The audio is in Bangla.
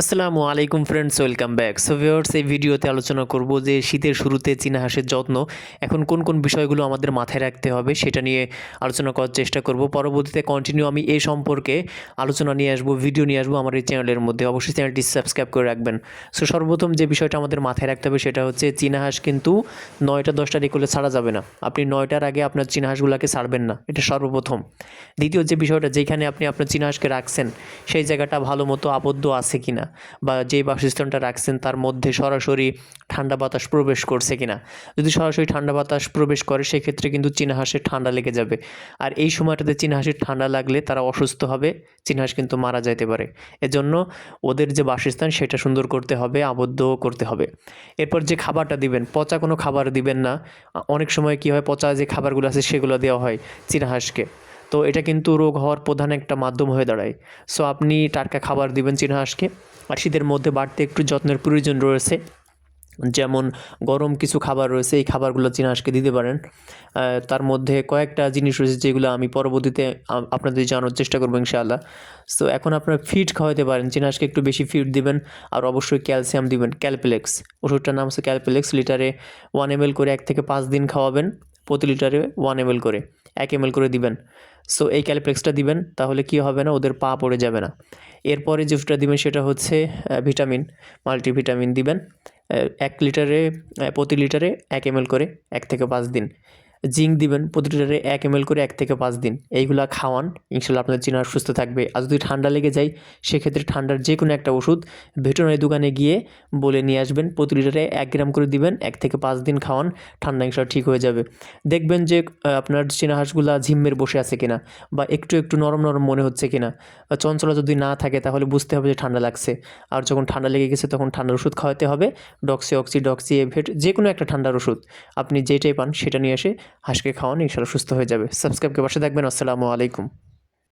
আসসালামু আলাইকুম friends welcome back so viewers এই ভিডিওতে আলোচনা করব যে শীতের শুরুতে চীনা হাঁসের যত্ন, এখন কোন কোন বিষয়গুলো আমাদের মাথায় রাখতে হবে সেটা নিয়ে আলোচনা করার চেষ্টা করব। পরবর্তীতে কন্টিনিউ আমি এই সম্পর্কে আলোচনা নিয়ে আসব ভিডিও নিয়ে আসব আমার এই চ্যানেলের মধ্যে। অবশ্যই চ্যানেলটি সাবস্ক্রাইব করে রাখবেন। সো সর্বপ্রথম যে বিষয়টা আমাদের মাথায় রাখতে হবে সেটা হচ্ছে চীনা হাঁস কিন্তু নয়টা দশটা রেকলে ছাড়া যাবে না। আপনি নয়টার আগে আপনার চীনা হাঁসগুলোকে ছাড়বেন না। এটা সর্বপ্রথম। দ্বিতীয় যে বিষয়টা, যেখানে আপনি আপনার চীনা হাঁসকে রাখছেন, সেই জায়গাটা ভালো মতো আবদ্ধ আছে কিনা? বা যে বাসস্থানটা রাখছেন তার মধ্যে সরাসরি ঠান্ডা বাতাস প্রবেশ করছে কিনা। যদি সরাসরি ঠান্ডা বাতাস প্রবেশ করে, সেক্ষেত্রে কিন্তু চীনা হাঁসের ঠান্ডা লেগে যাবে। আর এই সময়টাতে চীনা হাঁসের ঠান্ডা লাগলে তারা অসুস্থ হবে, চীনা হাঁস কিন্তু মারা যাইতে পারে। এজন্য ওদের যে বাসস্থান সেটা সুন্দর করতে হবে, আবদ্ধ করতে হবে। এরপর যে খাবারটা দিবেন, পচা কোনো খাবার দিবেন না। অনেক সময় কী হয়, পচা যে খাবারগুলো আছে সেগুলো দেওয়া হয় চীনা হাঁসকে। তো এটা কিন্তু রোগ হওয়ার প্রধান একটা মাধ্যম হয়ে দাঁড়ায়। সো আপনি টাটকা খাবার দিবেন চীনা হাঁসকে। আর শীতের মধ্যে বাড়তে একটু যত্নের প্রয়োজন রয়েছে। যেমন গরম কিছু খাবার রয়েছে, এই খাবারগুলো চীনা হাঁসকে দিতে পারেন। তার মধ্যে কয়েকটা জিনিস রয়েছে যেগুলো আমি পরবর্তীতে আপনাদের জানার চেষ্টা করব ইনশাআল্লাহ। সো এখন আপনারা ফিড খাওয়াতে পারেন। চীনা হাঁসকে একটু বেশি ফিড দিবেন আর অবশ্যই ক্যালসিয়াম দিবেন। ক্যালপ্লেক্স ওষুধটার নাম হচ্ছে ক্যালপ্লেক্স লিটারে ওয়ান এম করে এক থেকে পাঁচ দিন খাওয়াবেন। প্রতি লিটারে ওয়ান এম করে, এক এম করে দিবেন। সো এই ক্যালিপ্লেক্সটা দিবেন, তাহলে কি হবে না, ওদের পা পড়ে যাবে না। এরপরে যে ওষুধটা দিবেন, সেটা হচ্ছে ভিটামিন মাল্টিভিটামিন দিবেন এক লিটারে প্রতি লিটারে এক এম করে, এক থেকে পাঁচ দিন। জিঙ্ক দিবেন প্রতি লিটারে এক এম করে এক থেকে পাঁচ দিন। এইগুলা খাওয়ান, ইনশাল্লাহ আপনার চিনার সুস্থ থাকবে। আর যদি ঠান্ডা লেগে যায়, সেক্ষেত্রে ঠান্ডার যে কোনো একটা ওষুধ ভেটেরিনারি দোকানে গিয়ে বলে নিয়ে আসবেন। প্রতি লিটারে এক গ্রাম করে দিবেন, এক থেকে পাঁচ দিন খাওয়ান, ঠান্ডা ইনশাল্লাহ ঠিক হয়ে যাবে। দেখবেন যে আপনার চীনা হাঁসগুলা ঝিম্মের বসে আছে কিনা বা একটু একটু নরম নরম মনে হচ্ছে কিনা। চঞ্চলা যদি না থাকে, তাহলে বুঝতে হবে যে ঠান্ডা লাগছে। আর যখন ঠান্ডা লেগে গেছে, তখন ঠান্ডার ওষুধ খাওয়াতে হবে। ডক্সি অক্সি ডক্সি এভেট যে কোনো একটা ঠান্ডার ওষুধ। আপনি যেটাই পান, সেটা নিয়ে এসে হাঁসকে খাওয়ান ইনশাল্লাহ সুস্থ হয়ে যাবে। সাবস্ক্রাইবকে পাশে থাকবেন। আসসালামু আলাইকুম।